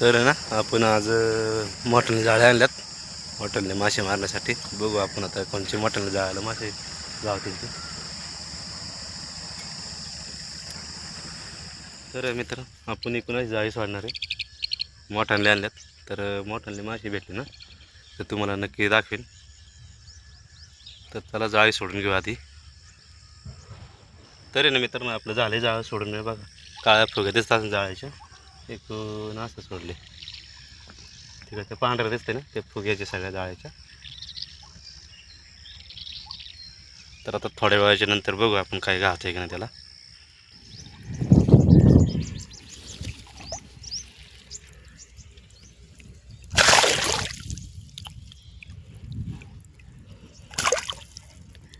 तर आहे ना आपण आज मटण जाळ्या आणल्यात. मटणले मासे मारण्यासाठी. बघू आपण आता कोणचे मटण जाळ्याला मासे गावतील ते. तर मित्र आपण एकूणच जाळी सोडणार आहे. मोठ्यानले आणल्यात. तर मोठ्यानले मासे भेटले ना तर तुम्हाला नक्की दाखवेल तर त्याला जाळी सोडून घेऊ आधी. तर आहे ना मित्रांनो आपलं झाले जाळं सोडून घेऊ बघा. काळ्या फुगे दिसतात जाळ्याच्या एक नास्त सोडले तिकडे ते पांढरं दिसते ना ते फुग्याचे सगळ्या जाळ्याच्या. तर आता थोड्या वेळाच्या नंतर बघू आपण काय घालतोय की नाही त्याला.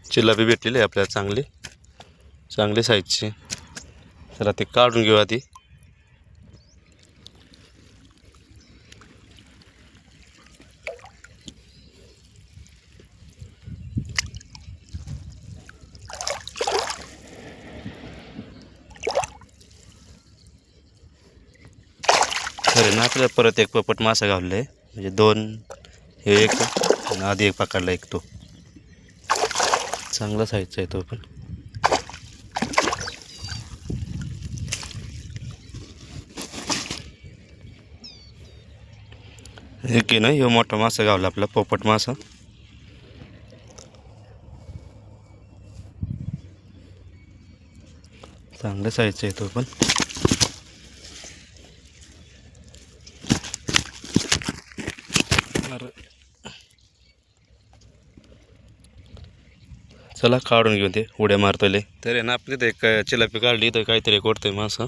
चिल्लाबी भेटलेली आहे आपल्याला चांगली. चांगली साईजची चला ते काढून घेऊ आधी. खरं ना आपल्याला परत एक पपट मासा गावले म्हणजे दोन हे एक आणि आधी एक पकडला एक तो. चांगला साईजचा आहे तो पण. एक आहे ना ह्यो मोठा मासा गावला आपला पोपट मासा. चांगल्या साईजचा आहे तो पण. अरे. चला काढून घेऊन ते उड्या मारतोय तर ना आपली ते एक चिलापी काढली तर काहीतरी एक ओढतोय मासा.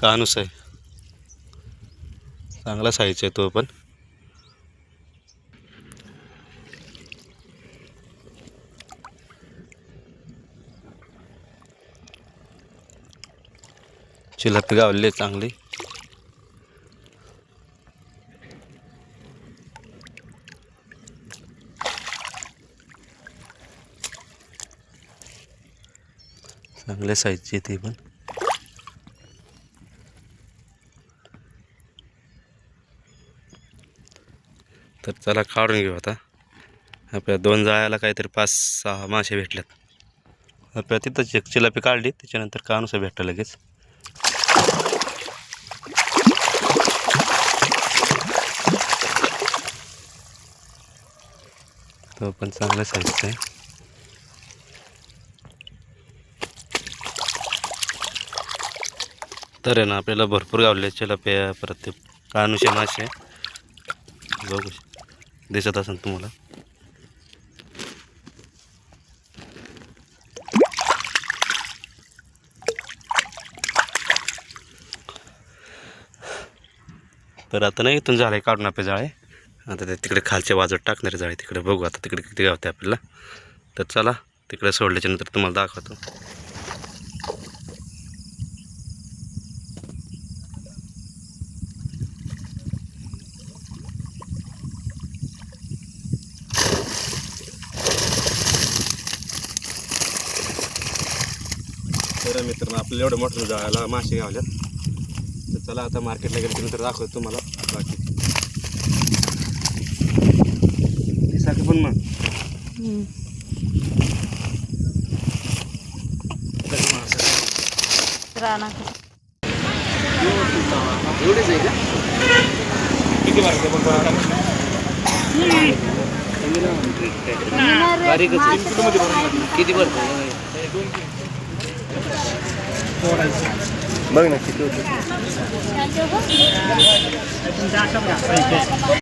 कानूस आहे. चांगला साईज आहे तो पण. चिलापी गावले चांगले चांगली. चांगल्या साईजची ती पण. तर चला काढून घेऊ आता. आपल्या दोन जाळ्याला काहीतरी पाच सहा मासे भेटल्यात. आपल्या तिथंच एक चिलापी काढली त्याच्यानंतर कानुसा भेटलं लगेच. तो पण चांगला साईजचा आहे. तर आहे ना आपल्याला भरपूर गावले चिलाप्या परत ते कानुशे मासे बघू दिसत असेल तुम्हाला. तर आता नाही इथून आहे काढून आपले जाळे. आता ते तिकडे खालच्या वाजत टाकणारे जाळे तिकडे बघू आता तिकडे किती गावते आपल्याला. तर चला तिकडे सोडल्याच्या नंतर तुम्हाला दाखवतो. तर मित्रांनो आपल्याला एवढं मोठं जाळ्याला मासे गावल्यात तर चला आता मार्केटला गेल्यानंतर दाखवतो तुम्हाला बाकी. दिसाकी पण मग राणा. किती मार्केट किती भरतो बघ ना किती होतं